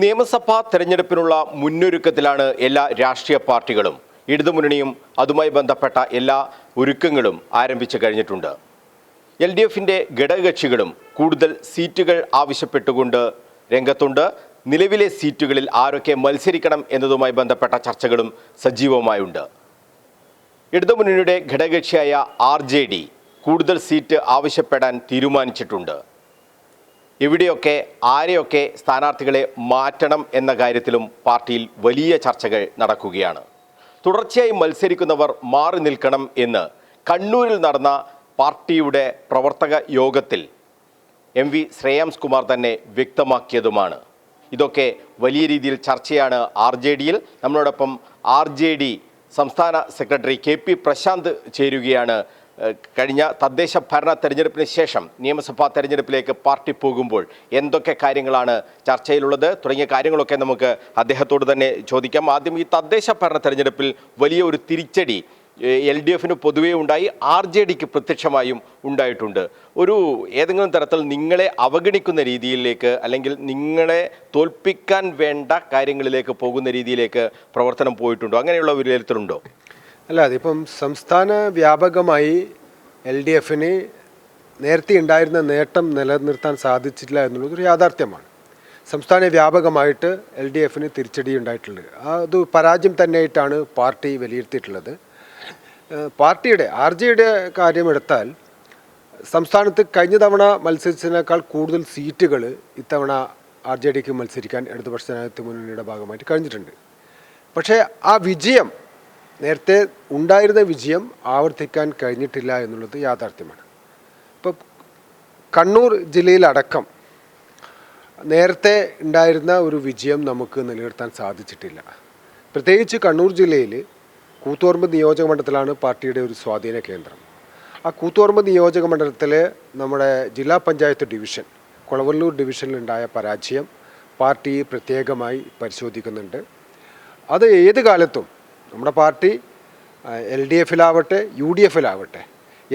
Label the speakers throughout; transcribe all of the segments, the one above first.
Speaker 1: നിയമസഭാ തെരഞ്ഞെടുപ്പിനുള്ള മുന്നൊരുക്കത്തിലാണ് എല്ലാ രാഷ്ട്രീയ പാർട്ടികളും. ഇടതുമുന്നണിയും അതുമായി ബന്ധപ്പെട്ട എല്ലാ ഒരുക്കങ്ങളും ആരംഭിച്ചു കഴിഞ്ഞിട്ടുണ്ട്. എൽ ഡി എഫിന്റെ ഘടകകക്ഷികളും കൂടുതൽ സീറ്റുകൾ ആവശ്യപ്പെട്ടുകൊണ്ട് രംഗത്തുണ്ട്. നിലവിലെ സീറ്റുകളിൽ ആരൊക്കെ മത്സരിക്കണം എന്നതുമായി ബന്ധപ്പെട്ട ചർച്ചകളും സജീവമായുണ്ട്. ഇടതുമുന്നണിയുടെ ഘടകകക്ഷിയായ ആർ കൂടുതൽ സീറ്റ് ആവശ്യപ്പെടാൻ തീരുമാനിച്ചിട്ടുണ്ട്. എവിടെയൊക്കെ ആരെയൊക്കെ സ്ഥാനാർത്ഥികളെ മാറ്റണം എന്ന കാര്യത്തിലും പാർട്ടിയിൽ വലിയ ചർച്ചകൾ നടക്കുകയാണ്. തുടർച്ചയായി മത്സരിക്കുന്നവർ മാറി നിൽക്കണം എന്ന് കണ്ണൂരിൽ നടന്ന പാർട്ടിയുടെ പ്രവർത്തക യോഗത്തിൽ എം വി ശ്രേയാംസ് കുമാർ തന്നെ വ്യക്തമാക്കിയതുമാണ്. ഇതൊക്കെ വലിയ രീതിയിൽ ചർച്ചയാണ് ആർ ജെ ഡിയിൽ. നമ്മളോടൊപ്പം ആർ ജെ ഡി സംസ്ഥാന സെക്രട്ടറി കെ പി പ്രശാന്ത് ചേരുകയാണ് കഴിഞ്ഞ തദ്ദേശ ഭരണ തെരഞ്ഞെടുപ്പിന് ശേഷം നിയമസഭാ തെരഞ്ഞെടുപ്പിലേക്ക് പാർട്ടി പോകുമ്പോൾ എന്തൊക്കെ കാര്യങ്ങളാണ് ചർച്ചയിലുള്ളത്? തുടങ്ങിയ കാര്യങ്ങളൊക്കെ നമുക്ക് അദ്ദേഹത്തോട് തന്നെ ചോദിക്കാം. ആദ്യം ഈ തദ്ദേശ ഭരണ തെരഞ്ഞെടുപ്പിൽ വലിയ ഒരു തിരിച്ചടി എൽ ഡി എഫിന് പൊതുവേ ഉണ്ടായി ആർ ജെ ഡിക്ക് പ്രത്യക്ഷമായും ഉണ്ടായിട്ടുണ്ട്. ഒരു ഏതെങ്കിലും തരത്തിൽ നിങ്ങളെ അവഗണിക്കുന്ന രീതിയിലേക്ക് അല്ലെങ്കിൽ നിങ്ങളെ തോൽപ്പിക്കാൻ വേണ്ട കാര്യങ്ങളിലേക്ക് പോകുന്ന രീതിയിലേക്ക് പ്രവർത്തനം പോയിട്ടുണ്ടോ? അങ്ങനെയുള്ള വിലയിരുത്തലുണ്ടോ?
Speaker 2: അല്ല അതിപ്പം സംസ്ഥാന വ്യാപകമായി എൽ ഡി എഫിന് നേരത്തെ ഉണ്ടായിരുന്ന നേട്ടം നിലനിർത്താൻ സാധിച്ചില്ല എന്നുള്ളത് ഒരു യാഥാർത്ഥ്യമാണ്. സംസ്ഥാന വ്യാപകമായിട്ട് എൽ ഡി എഫിന് തിരിച്ചടി ഉണ്ടായിട്ടുണ്ട്. അത് പരാജയം തന്നെയായിട്ടാണ് പാർട്ടി വിലയിരുത്തിയിട്ടുള്ളത്. പാർട്ടിയുടെ ആർ ജിയുടെ കാര്യമെടുത്താൽ സംസ്ഥാനത്ത് കഴിഞ്ഞ തവണ മത്സരിച്ചതിനേക്കാൾ കൂടുതൽ സീറ്റുകൾ ഇത്തവണ ആർ ജെ ഡിക്ക് മത്സരിക്കാൻ ഇടതുപക്ഷ ജനാധിപത്യ മുന്നണിയുടെ ഭാഗമായിട്ട് കഴിഞ്ഞിട്ടുണ്ട്. പക്ഷേ ആ വിജയം നേരത്തെ ഉണ്ടായിരുന്ന വിജയം ആവർത്തിക്കാൻ കഴിഞ്ഞിട്ടില്ല എന്നുള്ളത് യാഥാർത്ഥ്യമാണ്. ഇപ്പോൾ കണ്ണൂർ ജില്ലയിലടക്കം നേരത്തെ ഉണ്ടായിരുന്ന ഒരു വിജയം നമുക്ക് നിലനിർത്താൻ സാധിച്ചിട്ടില്ല. പ്രത്യേകിച്ച് കണ്ണൂർ ജില്ലയിൽ കൂത്തുപറമ്പ് നിയോജക മണ്ഡലത്തിലാണ് പാർട്ടിയുടെ ഒരു സ്വാധീന കേന്ദ്രം. ആ കൂത്തുപറമ്പ് നിയോജക മണ്ഡലത്തിലെ നമ്മുടെ ജില്ലാ പഞ്ചായത്ത് ഡിവിഷൻ കുളവല്ലൂർ ഡിവിഷനിലുണ്ടായ പരാജയം പാർട്ടി പ്രത്യേകമായി പരിശോധിക്കുന്നുണ്ട്. അത് ഏത് കാലത്തും നമ്മുടെ പാർട്ടി എൽ ഡി എഫിലാവട്ടെ യു ഡി എഫിലാവട്ടെ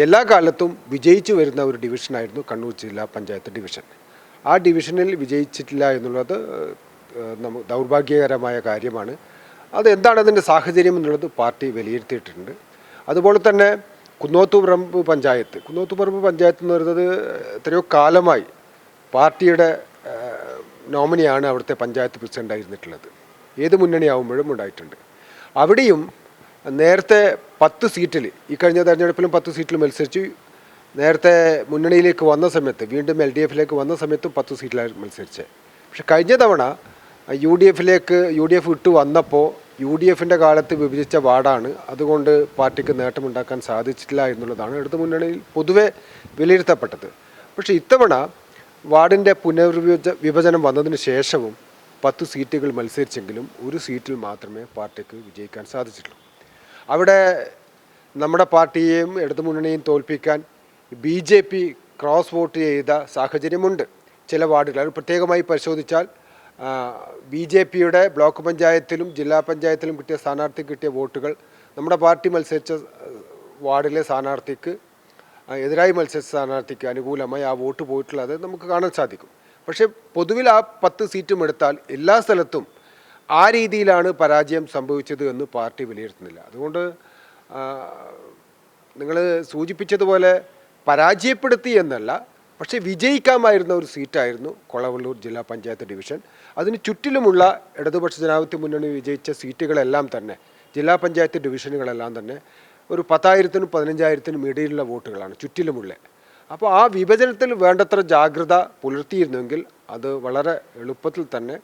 Speaker 2: എല്ലാ കാലത്തും വിജയിച്ചു വരുന്ന ഒരു ഡിവിഷനായിരുന്നു കണ്ണൂർ ജില്ലാ പഞ്ചായത്ത് ഡിവിഷൻ. ആ ഡിവിഷനിൽ വിജയിച്ചിട്ടില്ല എന്നുള്ളത് നമുക്ക് ദൗർഭാഗ്യകരമായ കാര്യമാണ്. അത് എന്താണ് അതിന്റെ സാഹചര്യം എന്നുള്ളത് പാർട്ടി വിലയിരുത്തിയിട്ടുണ്ട്. അതുപോലെ തന്നെ കുന്നോത്തുപറമ്പ് പഞ്ചായത്ത്. കുന്നോത്തുപറമ്പ് പഞ്ചായത്ത് എന്ന് പറയുന്നത് എത്രയോ കാലമായി പാർട്ടിയുടെ നോമിനിയാണ് അവിടുത്തെ പഞ്ചായത്ത് പ്രസിഡന്റ് ആയിരുന്നിട്ടുള്ളത് ഏത് മുന്നണിയാവുമ്പോഴും ഉണ്ടായിട്ടുണ്ട്. അവിടെയും നേരത്തെ പത്ത് സീറ്റിൽ ഈ കഴിഞ്ഞ തെരഞ്ഞെടുപ്പിലും പത്ത് സീറ്റിൽ മത്സരിച്ചു നേരത്തെ മുന്നണിയിലേക്ക് വന്ന സമയത്ത് വീണ്ടും എൽ ഡി എഫിലേക്ക് വന്ന സമയത്തും പത്ത് സീറ്റിലായിരുന്നു മത്സരിച്ചത് പക്ഷെ കഴിഞ്ഞ തവണ യു ഡി എഫിലേക്ക് യു ഡി എഫ് ഇട്ട് വന്നപ്പോൾ യു ഡി എഫിന്റെ കാലത്ത് വിഭജിച്ച വാർഡാണ്. അതുകൊണ്ട് പാർട്ടിക്ക് നേട്ടമുണ്ടാക്കാൻ സാധിച്ചിട്ടില്ല എന്നുള്ളതാണ് ഇടതു മുന്നണിയിൽ പൊതുവെ വിലയിരുത്തപ്പെട്ടത്. പക്ഷേ ഇത്തവണ വാർഡിന്റെ പുനർവിഭജ വിഭജനം വന്നതിന് ശേഷവും പത്ത് സീറ്റുകൾ മത്സരിച്ചെങ്കിലും ഒരു സീറ്റിൽ മാത്രമേ പാർട്ടിക്ക് വിജയിക്കാൻ സാധിച്ചിട്ടുള്ളൂ. അവിടെ നമ്മുടെ പാർട്ടിയെയും ഇടതുമുന്നണിയെയും തോൽപ്പിക്കാൻ B J P cross vote ചെയ്ത സാഹചര്യമുണ്ട്. ചില വാർഡുകൾ അത് പ്രത്യേകമായി പരിശോധിച്ചാൽ ബി ജെ പിയുടെ ബ്ലോക്ക് പഞ്ചായത്തിലും ജില്ലാ പഞ്ചായത്തിലും കിട്ടിയ സ്ഥാനാർത്ഥി കിട്ടിയ വോട്ടുകൾ നമ്മുടെ പാർട്ടി മത്സരിച്ച വാർഡിലെ സ്ഥാനാർത്ഥിക്ക് എതിരായി മത്സരിച്ച സ്ഥാനാർത്ഥിക്ക് അനുകൂലമായി ആ വോട്ട് പോയിട്ടുള്ളത് നമുക്ക് കാണാൻ സാധിക്കും. പക്ഷേ പൊതുവിൽ ആ പത്ത് സീറ്റും എടുത്താൽ എല്ലാ സ്ഥലത്തും ആ രീതിയിലാണ് പരാജയം സംഭവിച്ചത് എന്ന് പാർട്ടി വിലയിരുത്തുന്നില്ല. അതുകൊണ്ട് നിങ്ങൾ സൂചിപ്പിച്ചതുപോലെ പരാജയപ്പെടുത്തി എന്നല്ല പക്ഷേ വിജയിക്കാമായിരുന്ന ഒരു സീറ്റായിരുന്നു കൊളവള്ളൂർ ജില്ലാ പഞ്ചായത്ത് ഡിവിഷൻ. അതിന് ചുറ്റിലുമുള്ള ഇടതുപക്ഷ ജനാധിപത്യ മുന്നണി വിജയിച്ച സീറ്റുകളെല്ലാം തന്നെ ജില്ലാ പഞ്ചായത്ത് ഡിവിഷനുകളെല്ലാം തന്നെ ഒരു പത്തായിരത്തിനും പതിനഞ്ചായിരത്തിനും ഇടയിലുള്ള വോട്ടുകളാണ് ചുറ്റിലുമുള്ള. അപ്പോൾ ആ വിഭജനത്തിൽ വേണ്ടത്ര ജാഗ്രത പുലർത്തിയിരുന്നെങ്കിൽ അത് വളരെ എളുപ്പത്തിൽ തന്നെ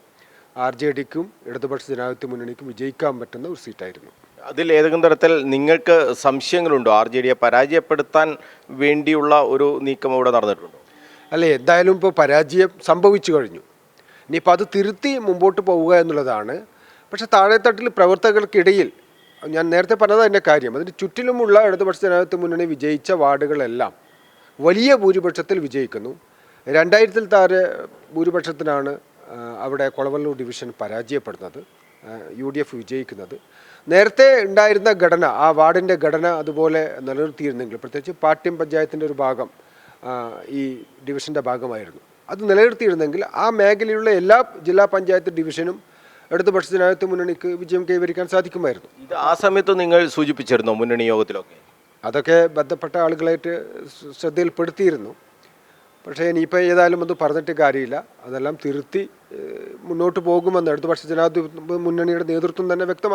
Speaker 2: ആർ ജെ ഡിക്കും ഇടതുപക്ഷ ജനാധിപത്യ മുന്നണിക്കും വിജയിക്കാൻ പറ്റുന്ന ഒരു സീറ്റായിരുന്നു.
Speaker 1: അതിൽ ഏതെങ്കിലും തരത്തിൽ നിങ്ങൾക്ക് സംശയങ്ങളുണ്ടോ? ആർ ജെ ഡിയെ പരാജയപ്പെടുത്താൻ വേണ്ടിയുള്ള ഒരു നീക്കം അവിടെ നടന്നിട്ടുണ്ടോ?
Speaker 2: അല്ലേ എന്തായാലും ഇപ്പോൾ പരാജയം സംഭവിച്ചു കഴിഞ്ഞു. ഇനിയിപ്പോൾ അത് തിരുത്തി മുമ്പോട്ട് പോവുക എന്നുള്ളതാണ്. പക്ഷേ താഴെത്തട്ടിൽ പ്രവർത്തകർക്കിടയിൽ ഞാൻ നേരത്തെ പറഞ്ഞത് എന്റെ കാര്യം. അതിന് ചുറ്റിലുമുള്ള ഇടതുപക്ഷ ജനാധിപത്യ മുന്നണി വിജയിച്ച വാർഡുകളെല്ലാം വലിയ ഭൂരിപക്ഷത്തിൽ വിജയിക്കുന്നു. രണ്ടായിരത്തിൽ താഴെ ഭൂരിപക്ഷത്തിനാണ് അവിടെ കൊളവല്ലൂർ ഡിവിഷൻ പരാജയപ്പെടുന്നത് യു ഡി എഫ് വിജയിക്കുന്നത്. നേരത്തെ ഉണ്ടായിരുന്ന ഘടന ആ വാർഡിന്റെ ഘടന അതുപോലെ നിലനിർത്തിയിരുന്നെങ്കിൽ പ്രത്യേകിച്ച് പാട്യം പഞ്ചായത്തിന്റെ ഒരു ഭാഗം ഈ ഡിവിഷന്റെ ഭാഗമായിരുന്നു. അത് നിലനിർത്തിയിരുന്നെങ്കിൽ ആ മേഖലയിലുള്ള എല്ലാ ജില്ലാ പഞ്ചായത്ത് ഡിവിഷനും ഇടതുപക്ഷ ജനാധിപത്യ മുന്നണിക്ക് വിജയം കൈവരിക്കാൻ സാധിക്കുമായിരുന്നു.
Speaker 1: ഇത് ആ സമയത്ത് നിങ്ങൾ സൂചിപ്പിച്ചിരുന്നോ മുന്നണി യോഗത്തിലൊക്കെ?
Speaker 2: അതൊക്കെ ബന്ധപ്പെട്ട ആളുകളായിട്ട് ശ്ര- ശ്രദ്ധയിൽപ്പെടുത്തിയിരുന്നു. പക്ഷേ ഇനിയിപ്പോൾ ഏതായാലും ഒന്നും പറഞ്ഞിട്ട് കാര്യമില്ല. അതെല്ലാം തിരുത്തി മുന്നോട്ട് പോകുമെന്ന് ഇടതുപക്ഷ ജനാധിപത്യ മുന്നണിയുടെ നേതൃത്വം തന്നെ വ്യക്തമാക്കി